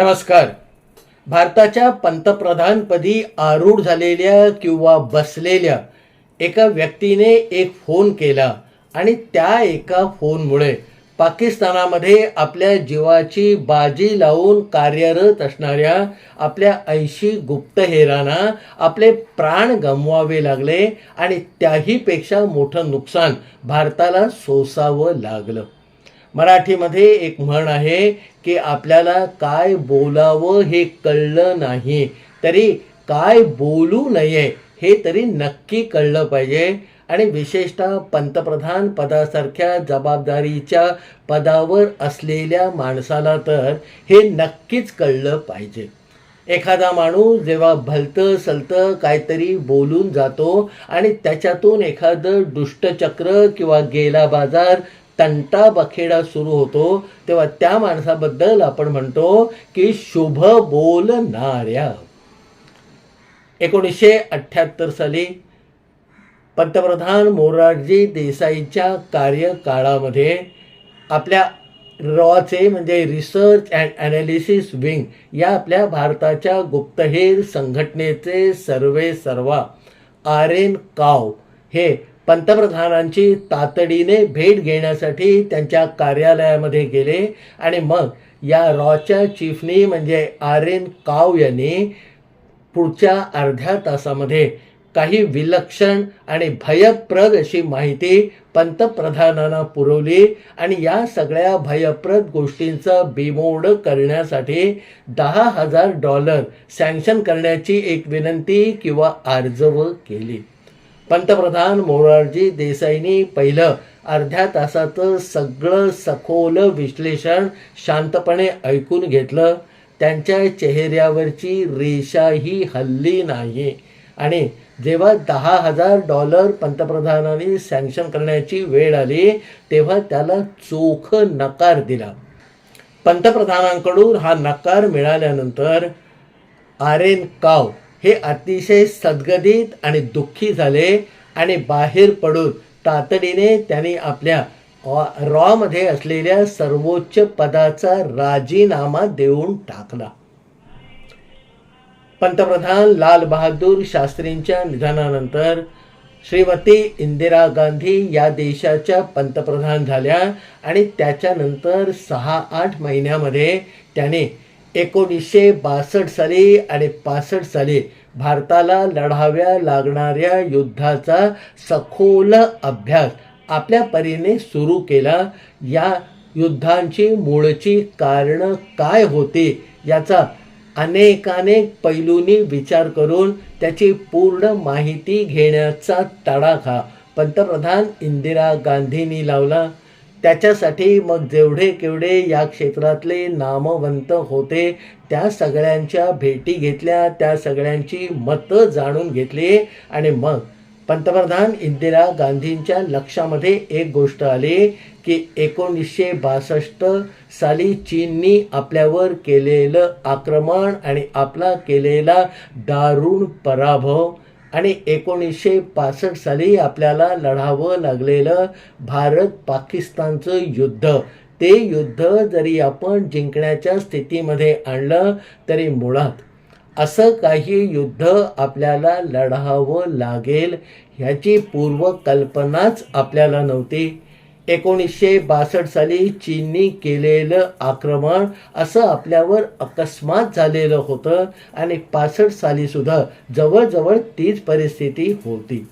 नमस्कार. भारताच्या पंतप्रधानपदी आरूढ झालेल्या किंवा बसलेल्या एका व्यक्तीने एक फोन केला आणि त्या एका फोनमुळे पाकिस्तानामध्ये आपल्या जीवाची बाजी लावून कार्यरत असणाऱ्या आपल्या ऐंशी गुप्तहेरांना आपले प्राण गमवावे लागले आणि त्याहीपेक्षा मोठं नुकसान भारताला सोसावं लागलं. मराठीमध्ये एक म्हण आहे की आपल्याला काय बोलावं हे कळलं नाही. तरी काय बोलू नये हे तरी नक्की कळलं पाहिजे. आणि विशेषतः पंतप्रधान पदासारख्या जबाबदारीच्या पदावर असलेल्या माणसाला तर हे नक्कीच कळलं पाहिजे. एखादा माणूस जेव्हा भलतं सलतं काहीतरी बोलून जातो आणि त्याच्यातून एखादं दुष्टचक्र किंवा गेला बाजार तंटा बखेडा सुरू होतो तेव्हा त्या माणसाबद्दल आपण म्हणतो की शुभ बोलणाऱ्या. एकोणीसशे अठ्ठ्याहत्तर साली पंतप्रधान मोरारजी देसाईच्या कार्यकाळामध्ये आपल्या रॉचे म्हणजे रिसर्च अँड ॲनालिसिस विंग या आपल्या भारताच्या गुप्तहेर संघटनेचे सर्वे सर्वा आर एन काव हे पंतप्रधानांची तातडीने भेट घेण्यासाठी त्यांच्या कार्यालयामध्ये गेले आणि मग या रॉच्या चीफनी म्हणजे आर एन काव यांनी पुढच्या अर्ध्या तासामध्ये काही विलक्षण आणि भयप्रद अशी माहिती पंतप्रधानांना पुरवली आणि या सगळ्या भयप्रद गोष्टींचं बिमोड करण्यासाठी दहा हजार डॉलर सँक्शन करण्याची एक विनंती किंवा आर्जव केली. पंतप्रधान मोरारजी देसाईंनी पहिलं अर्ध्या तासाचं सगळं सखोल विश्लेषण शांतपणे ऐकून घेतलं. त्यांच्या चेहऱ्यावरची रेषाही हल्ली नाही आणि जेव्हा दहा हजार डॉलर पंतप्रधानांनी सँक्शन करण्याची वेळ आली तेव्हा त्याला चोख नकार दिला. पंतप्रधानांकडून हा नकार मिळाल्यानंतर आर एन काव हे अतिशय सद्गदित आणि दुःखी झाले आणि बाहेर पडून तातडीने त्यांनी आपल्या रॉमध्ये असलेल्या सर्वोच्च पदाचा राजीनामा देऊन टाकला. पंतप्रधान लाल बहादूर शास्त्रींच्या निधनानंतर श्रीमती इंदिरा गांधी या देशाच्या पंतप्रधान झाल्या आणि त्याच्यानंतर सहा आठ महिन्यामध्ये त्याने एकोणीसशे बासष्ट साली आणि पासष्ट साली भारताला लढाव्या लागणाऱ्या युद्धाचा सखोल अभ्यास आपल्या परीने सुरू केला. या युद्धांची मूळची कारणं काय होती याचा अनेकानेक पैलूंनी विचार करून त्याची पूर्ण माहिती घेण्याचा तडाखा पंतप्रधान इंदिरा गांधींनी लावला. त्याच्यासाठी मग जेवढे केवढे या क्षेत्रातले नामवंत होते त्या सगळ्यांच्या भेटी घेतल्या त्या सगळ्यांची मतं जाणून घेतली आणि मग पंतप्रधान इंदिरा गांधींच्या लक्षामध्ये एक गोष्ट आली की एकोणीसशे बासष्ट साली चीननी आपल्यावर केलेलं आक्रमण आणि आपला केलेला दारुण पराभव आणि एकोणीसशे पासष्ट साली आपल्याला लढावं लागलेलं भारत पाकिस्तानचं युद्ध. ते युद्ध जरी आपण जिंकण्याच्या स्थितीमध्ये आणलं तरी मुळात असं काही युद्ध आपल्याला लढावं लागेल ह्याची पूर्वकल्पनाच आपल्याला नव्हती. एकोणीसशे बासष्ट साली चीननी केलेलं आक्रमण असं आपल्यावर अकस्मात झालेलं होतं आणि पासष्ट सालीसुद्धा जवळजवळ तीच परिस्थिती होती.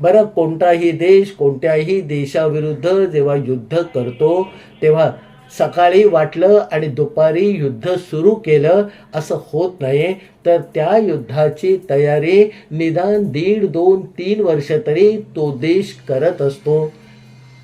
बरं कोणताही देश कोणत्याही देशाविरुद्ध जेव्हा युद्ध करतो तेव्हा सकाळी वाटलं आणि दुपारी युद्ध सुरू केलं असं होत नाही तर त्या युद्धाची तयारी निदान दीड दोन तीन वर्ष तरी तो देश करत असतो.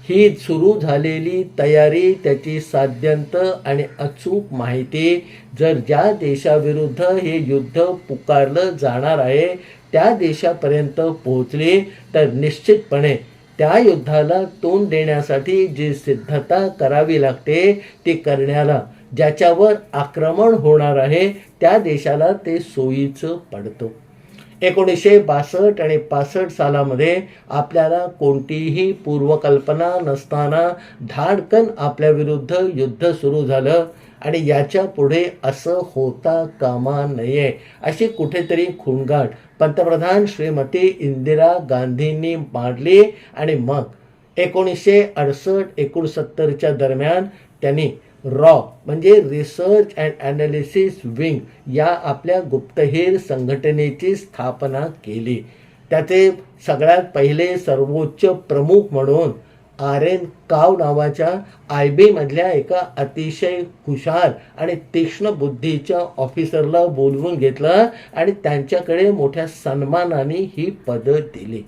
ही सुरू झालेली तयारी त्याची साध्यंत आणि अचूक माहिती जर ज्या देशाविरुद्ध हे युद्ध पुकारलं जाणार आहे त्या देशापर्यंत पोहोचली तर निश्चितपणे त्या युद्धाला तोंड देण्यासाठी जी सिद्धता करावी लागते ती करण्याला ज्याच्यावर आक्रमण होणार आहे त्या देशाला ते सोयीचं पडतं. एकोणीसशे बासष्ट आणि पासष्ट सालामध्ये आपल्याला कोणतीही पूर्वकल्पना नसताना धाडकन आपल्याविरुद्ध युद्ध सुरू झालं आणि याच्यापुढे असं होता कामा नये अशी कुठेतरी खुणगाट पंतप्रधान श्रीमती इंदिरा गांधींनी मांडली आणि मग एकोणीसशे अडसष्ट एकोणसत्तरच्या दरम्यान त्यांनी रॉ म्हणजे रिसर्च अँड ॲनालिसिस विंग या आपल्या गुप्तहेर संघटनेची स्थापना केली. त्याचे सगळ्यात पहिले सर्वोच्च प्रमुख म्हणून आर एन काव नावाच्या आय बीमधल्या एका अतिशय हुशार आणि तीक्ष्ण बुद्धीच्या ऑफिसरला बोलवून घेतलं आणि त्यांच्याकडे मोठ्या सन्मानाने ही पदं दिली.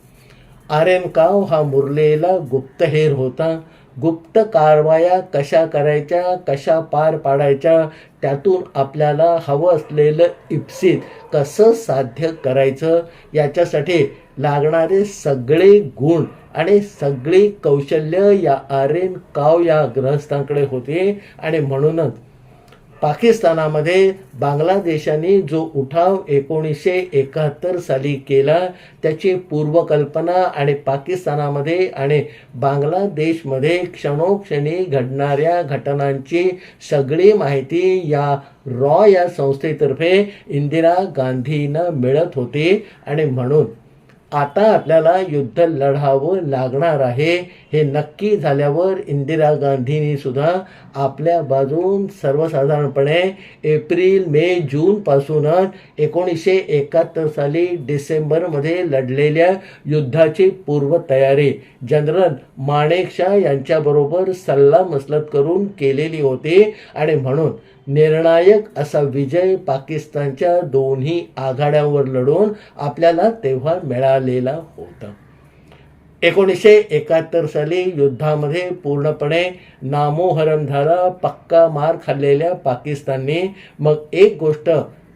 आर एन काव हा मुरलेला गुप्तहेर होता. गुप्त कारवाया कशा करायच्या कशा पार पाडायच्या त्यातून आपल्याला हवं असलेलं इप्सित कसं साध्य करायचं याच्यासाठी लागणारे सगळे गुण आणि सगळी कौशल्य या आर्यन काव या ग्रहस्थांकडे होते. आणि म्हणूनच पाकिस्तानामध्ये बांगलादेशाने जो उठाव एकोणीसशे एकाहत्तर साली केला त्याची पूर्वकल्पना आणि पाकिस्तानामध्ये आणि बांगलादेशमध्ये क्षणोक्षणी घडणाऱ्या घटनांची सगळी माहिती या रॉ या संस्थेतर्फे इंदिरा गांधींना मिळत होती. आणि म्हणून आता आपल्याला युद्ध लढावं लागणार आहे. हे नक्की झाल्यावर इंदिरा गांधींनी सुद्धा आपल्या बाजून सर्वसाधारणपणे एप्रिल मे जूनपासूनच एकोणीसशे एकाहत्तर साली डिसेंबरमध्ये लढलेल्या युद्धाची पूर्वतयारी. जनरल माणेकशा यांच्याबरोबर सल्लामसलत करून केलेली होती आणि म्हणून निर्णायक असा विजय पाकिस्तानच्या दोन्ही आघाड्यांवर लढून आपल्याला तेव्हा मिळालेला होता. एकोणीसशे एकाहत्तर साली युद्धामध्ये पूर्णपणे नामोहरम झाला पक्का मार खाल्लेल्या पाकिस्तानने. मग एक गोष्ट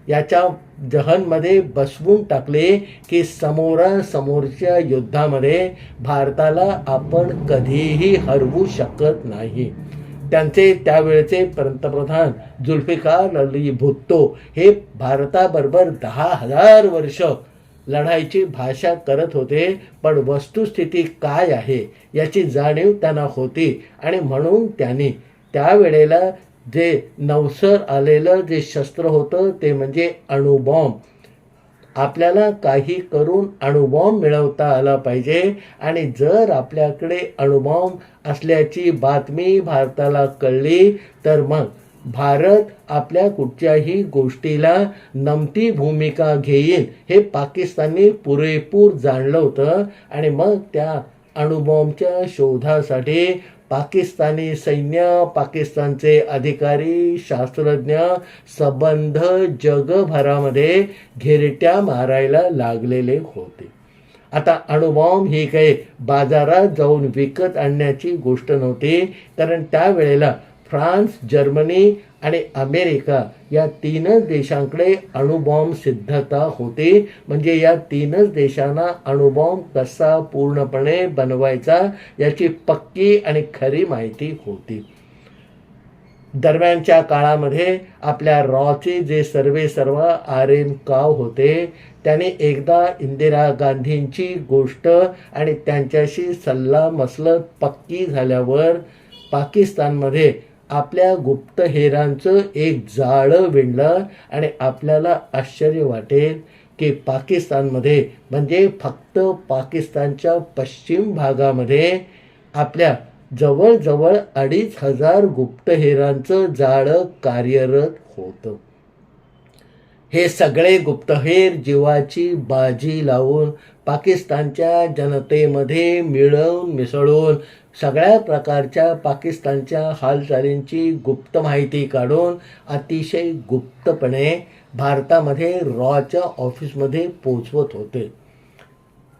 याच्या जहनमध्ये बसवून टाकले की समोरासमोरच्या युद्धामध्ये भारताला आपण कधीही हरवू शकत नाही. त्यांचे त्यावेळचे पंतप्रधान जुल्फिकार अली भुत्तो हे भारताबरोबर दहा हजार वर्ष लढाईची भाषा करत होते पण वस्तुस्थिती काय आहे याची जाणीव त्यांना होती आणि म्हणून त्यांनी त्यावेळेला जे नवसर आलेलं जे शस्त्र होतं ते म्हणजे अणुबॉम्ब. आपल्याला काही करून अणुबॉम्ब मिळवता आला पाहिजे. आणि जर आपल्याकडे अणुबॉम्ब असल्याची बातमी भारताला कळली तर मग भारत आपल्या कुठच्याही गोष्टीला नमती भूमिका घेईल हे पाकिस्तानने पुरेपूर जाणलं होतं. आणि मग त्या अणुबॉम्बच्या शोधासाठी पाकिस्तानी सैन्य पाकिस्तानचे अधिकारी शास्त्रज्ञ संबंध जगभरामध्ये घेरट्या मारायला लागलेले होते. आता अणुबॉम्ब ही काही बाजारात जाऊन विकत आणण्याची गोष्ट नव्हती कारण त्यावेळेला फ्रान्स जर्मनी आणि अमेरिका या तीनच देशांकडे अणुबॉम्ब सिद्धता होती. म्हणजे या तीनच देशांना अणुबॉम्ब कसा पूर्णपणे बनवायचा याची पक्की आणि खरी माहिती होती. दरम्यानच्या काळामध्ये आपल्या रॉचे जे सर्वे सर्व आर एन काव होते त्याने एकदा इंदिरा गांधींची गोष्ट आणि त्यांच्याशी सल्ला मसलत पक्की झाल्यावर पाकिस्तानमध्ये आपल्या गुप्तहेरांचं एक जाळं विणलं आणि आपल्याला आश्चर्य वाटेल की पाकिस्तानमध्ये म्हणजे फक्त पाकिस्तानच्या पश्चिम भागामध्ये आपल्या जवळजवळ अडीच हजार गुप्तहेरांचं जाळं कार्यरत होतं. हे सगळे गुप्तहेर जीवाची बाजी लावून पाकिस्तानच्या जनतेमध्ये मिळवून मिसळून सगळ्या प्रकारच्या पाकिस्तानच्या हालचालींची गुप्त माहिती काढून अतिशय गुप्तपणे भारतामध्ये रॉच्या ऑफिसमध्ये पोचवत होते.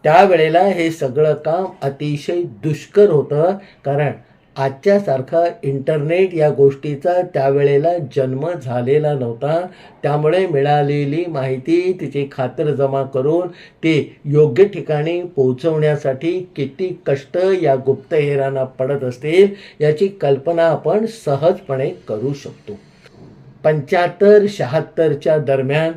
त्यावेळेला हे सगळं काम अतिशय दुष्कर होतं कारण आजच्यासारखा इंटरनेट या गोष्टीचा त्यावेळेला जन्म झालेला नव्हता. त्यामुळे मिळालेली माहिती तिची खातरजमा करून ती योग्य ठिकाणी पोहोचवण्यासाठी किती कष्ट या गुप्तहेरांना पडत असतील याची कल्पना आपण सहजपणे करू शकतो. पंच्याहत्तर शहात्तरच्या दरम्यान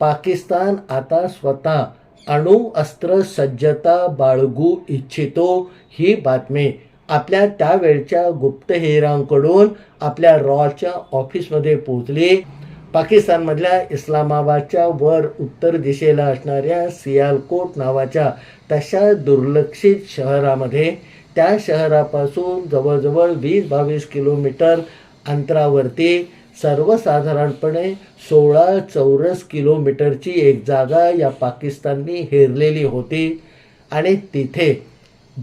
पाकिस्तान आता स्वतः अणुअस्त्र सज्जता बाळगू इच्छितो ही बातमी आपल्या त्यावेळच्या गुप्तहेरांकडून आपल्या रॉच्या ऑफिसमध्ये पोहोचली. पाकिस्तानमधल्या इस्लामाबादच्या वर उत्तर दिशेला असणाऱ्या सियालकोट नावाच्या तशा दुर्लक्षित शहरामध्ये त्या शहरापासून जवळजवळ वीस बावीस किलोमीटर अंतरावरती सर्वसाधारणपणे सोळा चौरस किलोमीटरची एक जागा या पाकिस्ताननी हेरलेली होती आणि तिथे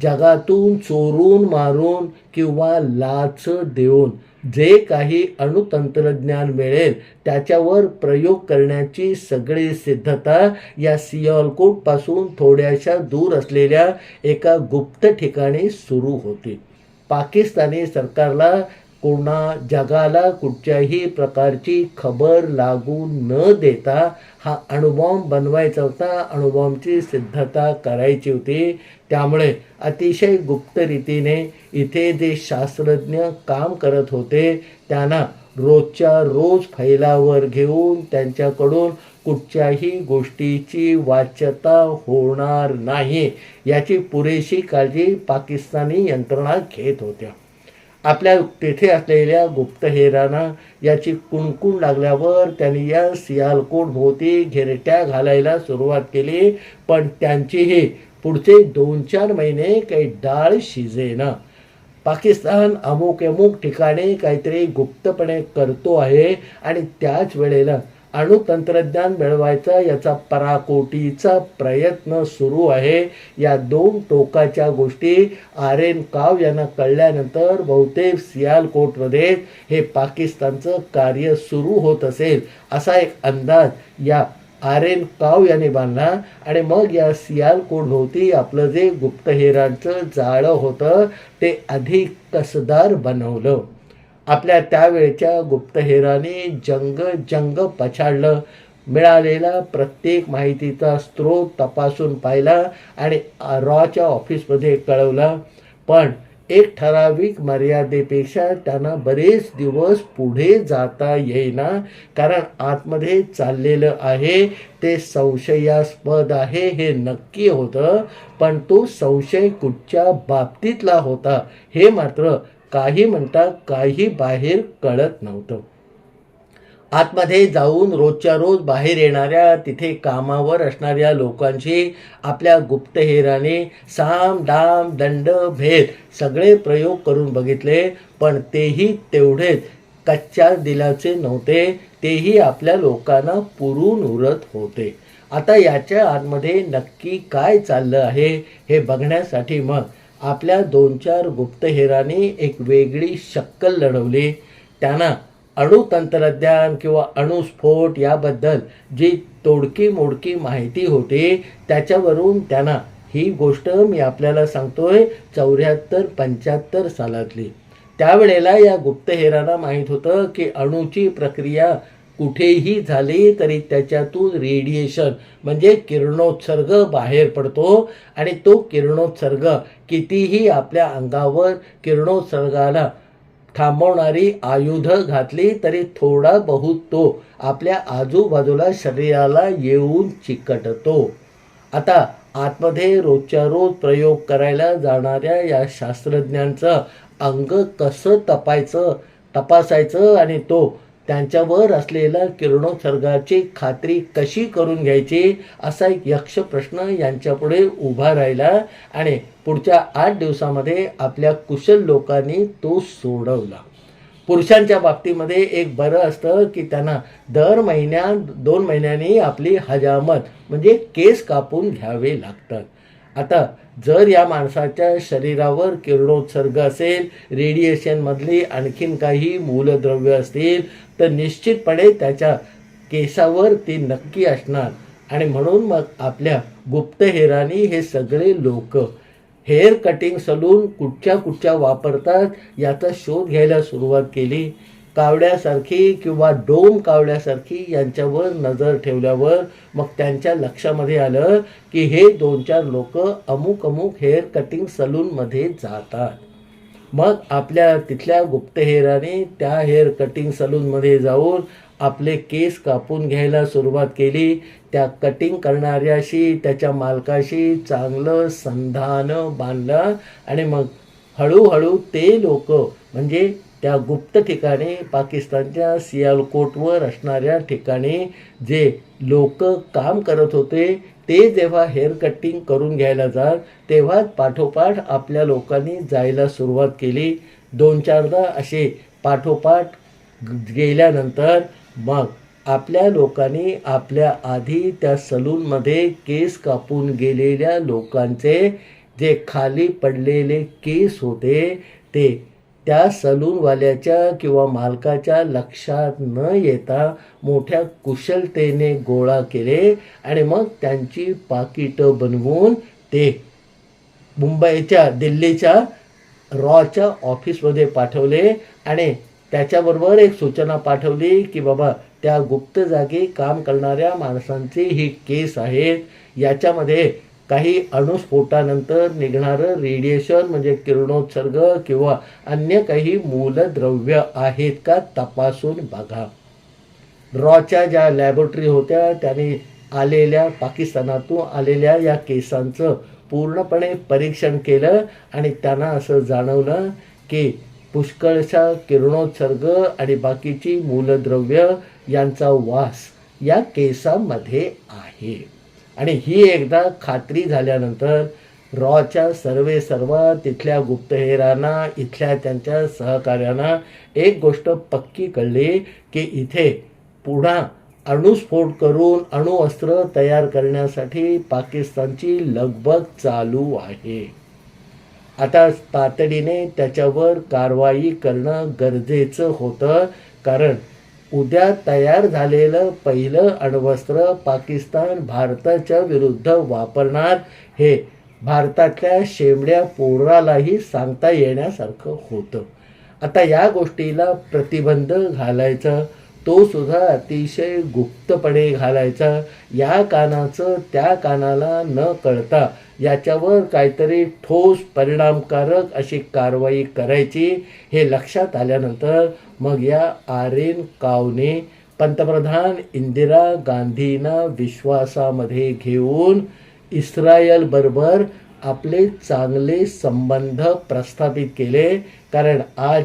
जगातून चोरून मारून किंवा लाच देऊन जे काही अणुतंत्रज्ञान मिळेल त्याच्यावर प्रयोग करण्याची सगळी सिद्धता या सियालकोटपासून थोड्याशा दूर असलेल्या एका गुप्त ठिकाणी सुरू होती. पाकिस्तानी सरकारला कोणा जगाला कुठच्याही प्रकारची खबर लागू न देता हा अणुबॉम्ब बनवायचा होता. अणुबॉम्बची सिद्धता करायची होती. त्यामुळे अतिशय गुप्त रीतीने इथे जे शास्त्रज्ञ काम करत होते त्यांना रोजच्या रोज फैलावर घेऊन त्यांच्याकडून कुठच्याही गोष्टीची वाच्यता होणार नाही याची पुरेशी काळजी पाकिस्तानी यंत्रणा घेत होत्या. आपल्या तेथे असलेल्या गुप्तहेरांना याची कुणकुण लागल्यावर त्यांनी या सियालकोट भोवती घेरट्या घालायला सुरुवात केली. पण त्यांचीही पुढचे दोन चार महिने काही डाळ शिजेना. पाकिस्तान अमुक अमुक ठिकाणी काहीतरी गुप्तपणे करतो आहे आणि त्याच वेळेला अणुतंत्रज्ञान मिळवायचा याचा पराकोटीचा प्रयत्न सुरू आहे. या दोन टोकाच्या गोष्टी आर एन काव यांना कळल्यानंतर बहुतेक सियालकोटमध्ये हे पाकिस्तानचं कार्य सुरू होत असेल असा एक अंदाज या आर एन काव यांनी बांधला. आणि मग या सियालकोट भोवती आपलं जे गुप्तहेरांचं जाळं होतं ते अधिक कसदार बनवलं. आपल्या त्यावेळच्या गुप्तहेराने जंग जंग पछाडलं. मिळालेला प्रत्येक माहितीचा स्रोत तपासून पाहिला आणि रॉच्या ऑफिसमध्ये कळवला. पण एक ठराविक मर्यादेपेक्षा त्यांना बरेच दिवस पुढे जाता येईना कारण आतमध्ये चाललेलं आहे. ते संशयास्पद आहे हे नक्की होतं पण तो संशय कुठच्या बाबतीतला होता हे मात्र काही म्हणता काही बाहेर कळत नव्हतं. आतमध्ये जाऊन रोजच्या रोज बाहेर येणाऱ्या तिथे कामावर असणाऱ्या लोकांशी आपल्या गुप्तहेराने साम डाम दंड भेद सगळे प्रयोग करून बघितले पण तेही तेवढेच कच्च्या दिलाचे नव्हते तेही आपल्या लोकांना पुरून उरत होते. आता याच्या आतमध्ये नक्की काय चाललं आहे हे बघण्यासाठी मग आपल्या दोन चार गुप्तहेरांनी एक वेगळी शक्कल लढवली. त्यांना अणुतंत्रज्ञान किंवा अणुस्फोट याबद्दल जी तोडकी मोडकी माहिती होती त्याच्यावरून त्यांना ही गोष्ट मी आपल्याला सांगतोय चौऱ्याहत्तर पंच्याहत्तर सालातली. त्यावेळेला या गुप्तहेरांना माहीत होतं की अणुची प्रक्रिया कुठेही झाले तरी त्याच्यातून रेडिएशन म्हणजे किरणोत्सर्ग बाहेर पडतो. आणि तो किरणोत्सर्ग कितीही आपल्या अंगावर किरणोत्सर्गाला थांबवणारी आयुध घातली तरी थोडा बहुत तो आपल्या आजूबाजूला शरीराला येऊन चिकटतो. आता आतमध्ये रोजच्या रोज प्रयोग करायला जाणाऱ्या या शास्त्रज्ञांचं अंग कसं तपायचं तपासायचं आणि तो त्यांच्यावर असलेल्या किरणोत्सर्गाची खात्री कशी करून घ्यायची असा एक यक्ष प्रश्न यांच्यापुढे उभा राहिला आणि पुढच्या आठ दिवसामध्ये आपल्या कुशल लोकांनी तो सोडवला. पुरुषांच्या बाबतीमध्ये एक बरं असतं की त्यांना दर महिन्या दोन महिन्यांनी आपली हजामत म्हणजे केस कापून घ्यावे लागतात. आता जर या माणसाच्या शरीरावर किरणोत्सर्ग असेल रेडिएशनमधली आणखीन काही मूलद्रव्य असतील तर निश्चितपणे त्याच्या केसावर ती नक्की असणार. आणि म्हणून मग आपल्या गुप्तहेरांनी हे सगळे लोक हेअर कटिंग सलून कुठच्या कुठच्या वापरतात याचा शोध घ्यायला सुरुवात केली. कावड्यासारखी किंवा डोम कावड्यासारखी यांच्यावर नजर ठेवल्यावर मग त्यांच्या लक्षामध्ये आलं की हे दोन चार लोक अमुक अमुक हेअर कटिंग सलूनमध्ये जातात. मग आपल्या तिथल्या गुप्तहेराने त्या हेअर कटिंग सलूनमध्ये जाऊन आपले केस कापून घ्यायला सुरुवात केली. त्या कटिंग करणाऱ्याशी त्याच्या मालकाशी चांगलं संधान बांधलं आणि मग हळूहळू ते लोक म्हणजे त्या गुप्त ठिकाणी पाकिस्तानच्या सियालकोटवर असणाऱ्या ठिकाणी जे लोक काम करत होते ते जेव्हा हेअर कटिंग करून घ्यायला जात तेव्हा पाठोपाठ आपल्या लोकांनी जायला सुरुवात केली. दोन चारदा असे पाठोपाठ गेल्यानंतर मग आपल्या लोकांनी आपल्या आधी त्या सलूनमध्ये केस कापून गेलेल्या लोकांचे जे खाली पडलेले केस होते ते त्या सलूनवाल्याच्या किंवा मालकाच्या लक्षात न येता मोठ्या कुशलतेने गोळा केले आणि मग त्यांची पाकिटं बनवून ते मुंबईच्या दिल्लीच्या रॉच्या ऑफिसमध्ये पाठवले आणि त्याच्याबरोबर एक सूचना पाठवली की बाबा त्या गुप्त जागी काम करणाऱ्या माणसांची ही केस आहे. याच्यामध्ये काही अणुस्फोटानंतर निघणारं रेडिएशन म्हणजे किरणोत्सर्ग किंवा अन्य काही मूलद्रव्य आहेत का तपासून बघा. रॉच्या ज्या लॅबोरेटरी होत्या त्याने आलेल्या पाकिस्तानातून आलेल्या या केसांचं पूर्णपणे परीक्षण केलं आणि त्यांना असं जाणवलं की पुष्कळशा किरणोत्सर्ग आणि बाकीची मूलद्रव्य यांचा वास या केसामध्ये आहे. आणि ही एकदा खात्री झाल्यानंतर रॉच्या सर्वे सर्व तिथल्या गुप्तहेरांना इथल्या त्यांच्या सहकार्यांना एक गोष्ट पक्की कळली की इथे पुन्हा अणुस्फोट करून अणुअस्त्र तयार करण्यासाठी पाकिस्तानची लगबग चालू आहे. आता तातडीने त्याच्यावर कारवाई करणं गरजेचं होतं कारण उद्या तयार झालेलं पहिलं अण्वस्त्र पाकिस्तान भारताच्या विरुद्ध वापरणार हे भारतातल्या शेमड्या पोरालाही सांगता येण्यासारखं होतं. आता या गोष्टीला प्रतिबंध घालायचं तो सुद्धा अतिशय गुप्तपणे घालायचा. या कानाचं त्या कानाला न कळता याच्यावर काहीतरी ठोस परिणामकारक अशी कारवाई करायची हे लक्षात आल्यानंतर मग या आर एन कावने पंतप्रधान इंदिरा गांधींना विश्वासामध्ये घेऊन इस्रायलबरोबर आपले चांगले संबंध प्रस्थापित केले. कारण आज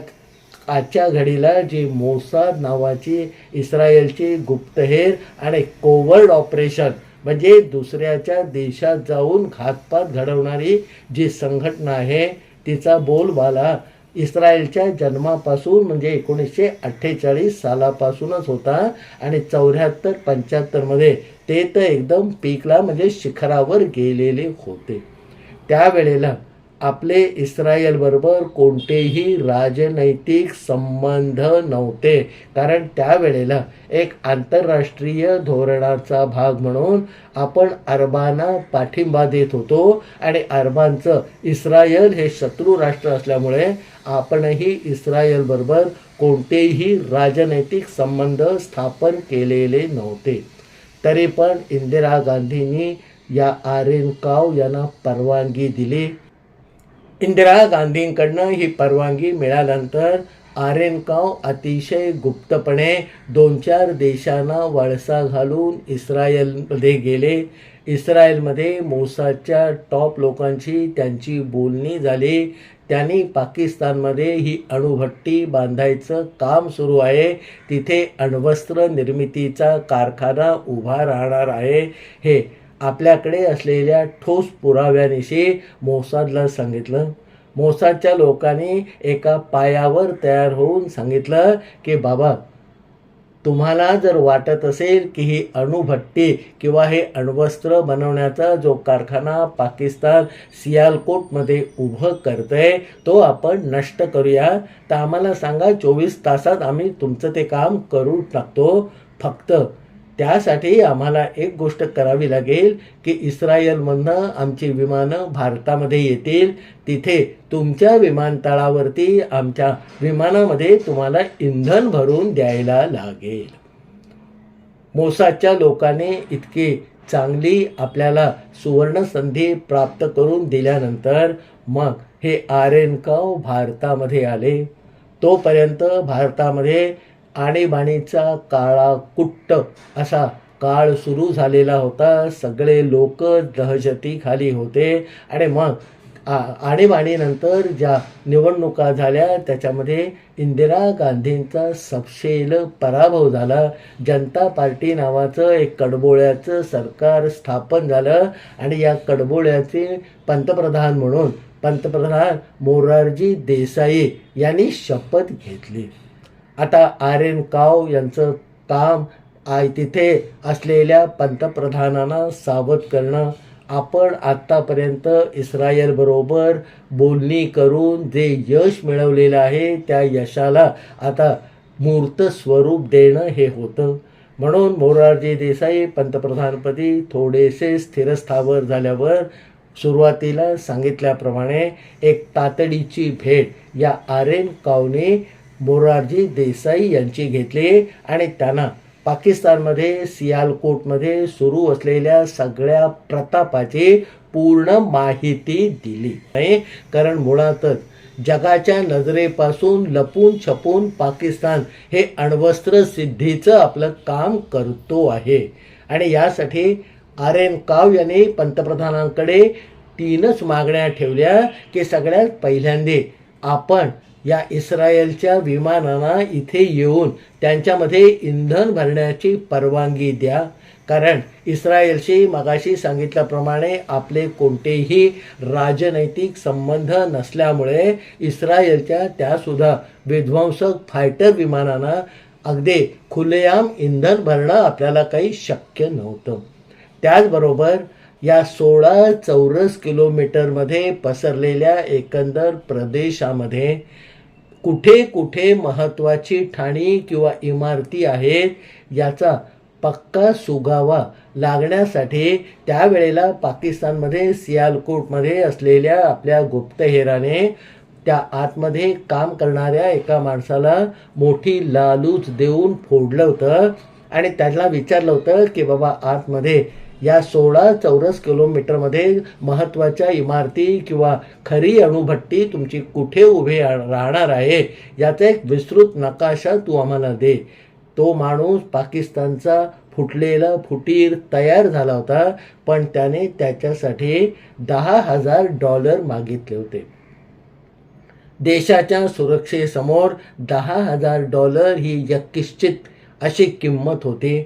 आजच्या घडीला जी मोसाद नावाची इस्रायलची गुप्तहेर आणि कोवर्ड ऑपरेशन म्हणजे दुसऱ्याच्या देशात जाऊन घातपात घडवणारी जी संघटना आहे तिचा बोलबाला इस्रायलच्या जन्मापासून म्हणजे एकोणीसशे अठ्ठेचाळीस सालापासूनच होता आणि चौऱ्याहत्तर पंच्याहत्तरमध्ये ते तर एकदम पीकला म्हणजे शिखरावर गेलेले होते. त्यावेळेला आपले इस्रायलबरोबर कोणतेही राजनैतिक संबंध नव्हते. कारण त्यावेळेला एक आंतरराष्ट्रीय धोरणाचा भाग म्हणून आपण अरबांना पाठिंबा देत होतो आणि अरबांचं इस्रायल हे शत्रू राष्ट्र असल्यामुळे आपणही इस्रायलबरोबर कोणतेही राजनैतिक संबंध स्थापन केलेले नव्हते. तरी पण इंदिरा गांधींनी या आर्यन काव यांना परवानगी दिली. इंदिरा गांधींकडनं ही परवानगी मिळाल्यानंतर आर्यनकाव अतिशय गुप्तपणे दोन चार देशांना वळसा घालून इस्रायलमध्ये गेले. इस्रायलमध्ये मोसाच्या टॉप लोकांची त्यांची बोलणी झाली. त्यांनी पाकिस्तानमध्ये ही अणुभट्टी बांधायचं काम सुरू आहे. तिथे अण्वस्त्र निर्मितीचा कारखाना उभा राहणार आहे. हे आपल्याकडे असलेल्या ठोस पुराव्यानिशी मोसादला सांगितलं. मोसादच्या लोकांनी एका पायावर तयार होऊन सांगितलं की बाबा तुम्हाला जर वाटत असेल की ही अणुभट्टी किंवा हे अण्वस्त्र बनवण्याचा जो कारखाना पाकिस्तान सियालकोटमध्ये उभं करतंय तो आपण नष्ट करूया. तर आम्हाला सांगा चोवीस तासात आम्ही तुमचं ते काम करून टाकतो. फक्त त्यासाठी आम्हाला एक गोष्ट करावी लागेल की इस्रायलमधनं आमची विमानं भारतामध्ये येतील. तिथे तुमच्या विमानतळावरती आमच्या विमानामध्ये तुम्हाला इंधन भरून द्यायला लागेल. मोसाच्या लोकांनी इतकी चांगली आपल्याला सुवर्ण संधी प्राप्त करून दिल्यानंतर मग हे आर्यनकाव भारतामध्ये आले. तोपर्यंत भारतामध्ये आणीबाणीचा काळा कुट्ट असा काळ सुरू झालेला होता. सगळे लोक दहशतीखाली होते. आणि मग आ- आणीबाणीनंतर ज्या निवडणुका झाल्या त्याच्यामध्ये इंदिरा गांधींचा सपशेल पराभव झाला. जनता पार्टी नावाचं एक कडबोळ्याचं सरकार स्थापन झालं. आणि या कडबोळ्याचे पंतप्रधान म्हणून पंतप्रधान मोरारजी देसाई यांनी शपथ घेतली. आता आर एन काव यांचं काम आय तिथे असलेल्या पंतप्रधानांना सावध करणं. आपण आत्तापर्यंत इस्रायलबरोबर बोलणी करून जे यश मिळवलेलं आहे त्या यशाला आता मूर्त स्वरूप देणं हे होतं. म्हणून मोरारजी देसाई पंतप्रधानपदी थोडेसे स्थिरस्थावर झाल्यावर सुरुवातीला सांगितल्याप्रमाणे एक तातडीची भेट या आर एन कावने मोरारजी देसाई यांची घेतली आणि त्यांना पाकिस्तानमध्ये सियालकोटमध्ये सुरू असलेल्या सगळ्या प्रतापाची पूर्ण माहिती दिली. नाही कारण मुळातच जगाच्या नजरेपासून लपून छपून पाकिस्तान हे अण्वस्त्र सिद्धीचं आपलं काम करतो आहे. आणि यासाठी आर एन काव यांनी पंतप्रधानांकडे तीनच मागण्या ठेवल्या की सगळ्यात पहिल्यांदा आपण या इस्रायलच्या विमानांना इथे येऊन त्यांच्यामध्ये इंधन भरण्याची परवानगी द्या. कारण इस्रायलशी मगाशी सांगितल्याप्रमाणे आपले कोणतेही राजनैतिक संबंध नसल्यामुळे इस्रायलच्या त्यासुद्धा विध्वंसक फायटर विमानांना अगदी खुलेआम इंधन भरणं आपल्याला काही शक्य नव्हतं. त्याचबरोबर या सोळा चौरस किलोमीटरमध्ये पसरलेल्या एकंदर प्रदेशामध्ये कुठे कुठे महत्त्वाची ठाणी किंवा इमारती आहेत याचा पक्का सुगावा लागण्यासाठी त्यावेळेला पाकिस्तानमध्ये सियालकोटमध्ये असलेल्या आपल्या गुप्तहेराने त्या आतमध्ये काम करणाऱ्या एका माणसाला मोठी लालूच देऊन फोडलं होतं. आणि त्याला विचारलं होतं की बाबा आतमध्ये या सोळा चौरस किलोमीटरमध्ये महत्त्वाच्या इमारती किंवा खरी अणुभट्टी तुमची कुठे उभे राहणार आहे याचा एक विस्तृत नकाशा तू आम्हाला दे. तो माणूस पाकिस्तानचा फुटलेला फुटीर तयार झाला होता पण त्याने त्याच्यासाठी दहा हजार डॉलर मागितले होते. देशाच्या सुरक्षेसमोर दहा हजार डॉलर ही यकिश्चित अशी किंमत होती.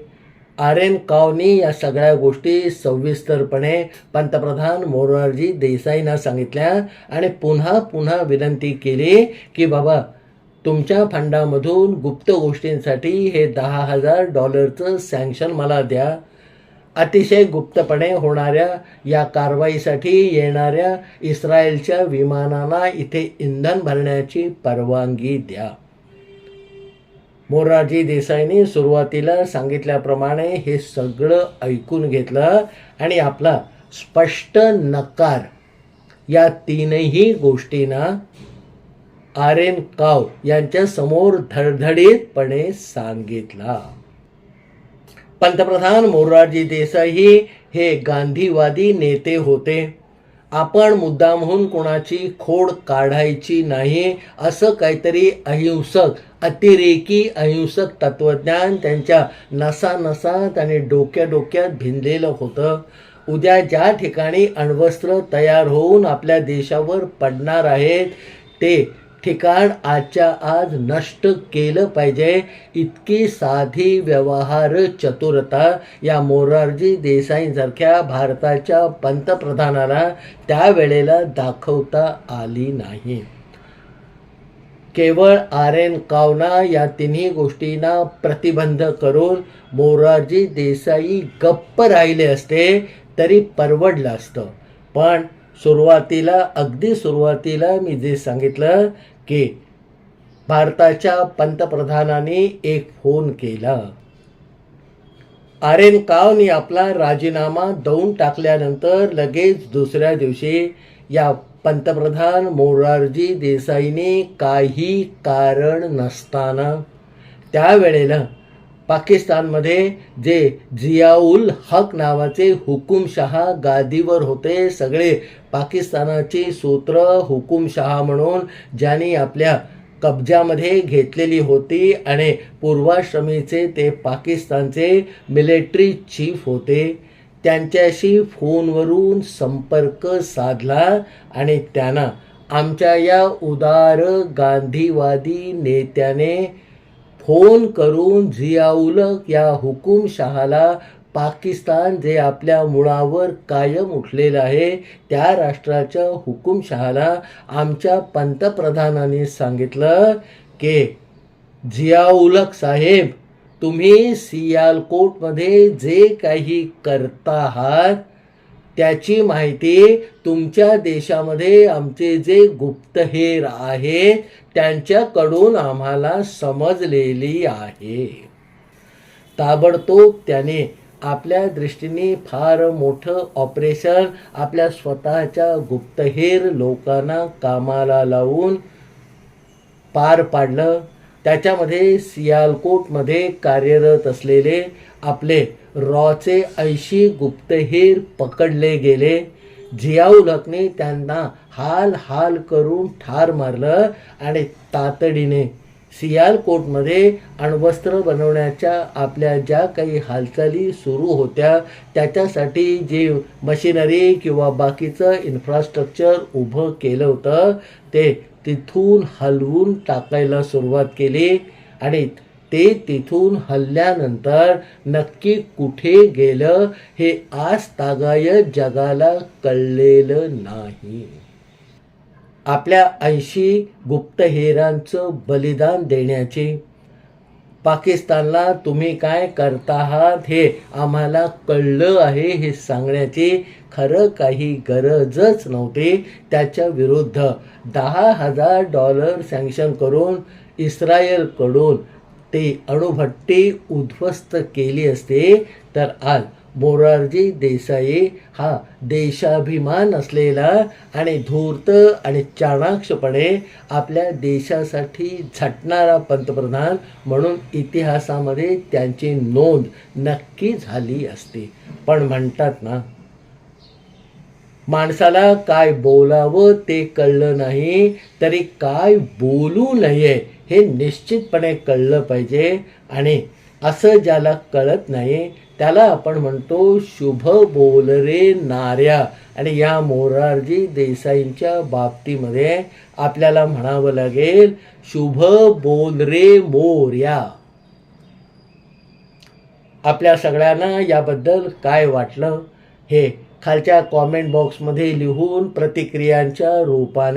आर एन कावनी या सगळ्या गोष्टी सविस्तरपणे पंतप्रधान मोरारजी देसाईंना सांगितल्या आणि पुन्हा पुन्हा विनंती केली की बाबा तुमच्या फंडामधून गुप्त गोष्टींसाठी हे दहा हजार डॉलरचं सँक्शन मला द्या. अतिशय गुप्तपणे होणाऱ्या या कारवाईसाठी येणाऱ्या इस्रायलच्या विमानांना इथे इंधन भरण्याची परवानगी द्या. मोरारजी देसाईंनी सुरुवातीला सांगितल्याप्रमाणे हे सगळं ऐकून घेतलं आणि आपला स्पष्ट नकार या तीनही गोष्टींना आर एन काव यांच्या समोर धडधडीतपणे सांगितला. पंतप्रधान मोरारजी देसाई हे गांधीवादी नेते होते. आपण मुद्दामहून कोणाची खोड काढायची नाही असं काहीतरी अहिंसक अतिरेकी अहिंसक तत्वज्ञान त्यांच्या नसा नसात आणि डोक्या डोक्यात भिनलेलं होतं. उद्या ज्या ठिकाणी अण्वस्त्र तयार होऊन आपल्या देशावर पडणार आहेत ते ठिकाण आजच्या आज नष्ट केलं पाहिजे. इतकी साधी व्यवहार चतुरता या मोरारजी देसाईंसारख्या भारताच्या पंतप्रधानाला त्यावेळेला दाखवता आली नाही. केवळ आर एन कावना या तिन्ही गोष्टींना प्रतिबंध करून मोरारजी देसाई गप्प राहिले असते तरी परवडलं असतं. पण सुरुवातीला अगदी सुरुवातीला मी जे सांगितलं की भारताच्या पंतप्रधानांनी एक फोन केला. आर एन कावनी आपला राजीनामा देऊन टाकल्यानंतर लगेच दुसऱ्या दिवशी या पंतप्रधान मोरारजी देसाईने काही कारण नसताना त्यावेळेला पाकिस्तानमध्ये जे जियाउल हक नावाचे हुकुमशहा गादीवर होते सगळे पाकिस्तानाची सूत्र हुकुमशहा म्हणून ज्यांनी आपल्या कब्जामध्ये घेतलेली होती आणि पूर्वाश्रमीचे ते पाकिस्तानचे मिलिटरी चीफ होते. त्यांच्याशी फोनवरून संपर्क साधला आणि त्यांना आमच्या या उदार गांधीवादी नेत्याने फोन करून जियाउलक या हुकुमशहाला पाकिस्तान जे आपल्या मुळावर कायम उठलेलं आहे त्या राष्ट्राच्या हुकुमशहाला आमच्या पंतप्रधानांनी सांगितलं की जियाउलक साहेब तुम्ही सियालकोटमध्ये जे काही करता आहात त्याची माहिती तुमच्या देशामध्ये आमचे जे गुप्तहेर आहेत त्यांच्याकडून आम्हाला समजलेली आहे. ताबडतोब त्याने आपल्या दृष्टीने फार मोठं ऑपरेशन आपल्या स्वतःच्या गुप्तहेर लोकांना कामाला लावून पार पाडलं. त्याच्यामध्ये सियालकोटमध्ये कार्यरत असलेले आपले रॉचे ऐंशी गुप्तहेर पकडले गेले. जियाउलकने त्यांना हाल हाल करून ठार मारलं आणि तातडीने सियालकोटमध्ये अण्वस्त्र बनवण्याच्या आपल्या ज्या काही हालचाली सुरू होत्या त्याच्यासाठी जे मशिनरी किंवा बाकीचं इन्फ्रास्ट्रक्चर उभं केलं होतं ते तिथून हलवून टाकायला सुरुवात केली आणि ते तिथून हल्ल्यानंतर नक्की कुठे गेलं हे आज तागाय जगाला कळलेलं नाही. आपल्या ऐंशी गुप्तहेरांचं बलिदान देण्याची पाकिस्तानला तुम्ही काय करता आहात हे आम्हाला कळलं आहे हे सांगण्याची खरं काही गरजच नव्हती त्याच्या विरुद्ध. दहा हजार डॉलर सँक्शन करून इस्रायलकडून ते अणुभट्टी उद्ध्वस्त केली असते. तर आज मोरारजी देसाई हा देशाभिमान असलेला आणि धूर्त आणि चाणाक्षपणे आपल्या देशासाठी झटणारा पंतप्रधान म्हणून इतिहासामध्ये त्यांची नोंद नक्की झाली असते. पण म्हणतात ना माणसाला काय बोलावं ते कळलं नाही तरी काय बोलू नये हे निश्चितपणे कळलं पाहिजे. आणि असं ज्याला कळत नाही त्याला आपण म्हणतो शुभ बोल रे नाऱ्या आणि या मोरारजी देसाईंच्या बाबतीमध्ये आपल्याला म्हणावं लागेल शुभ बोल रे मोर्या. आपल्या सगळ्यांना याबद्दल काय वाटलं? हे खालच्या कॉमेंट बॉक्समध्ये लिहून प्रतिक्रियांच्या रूपाने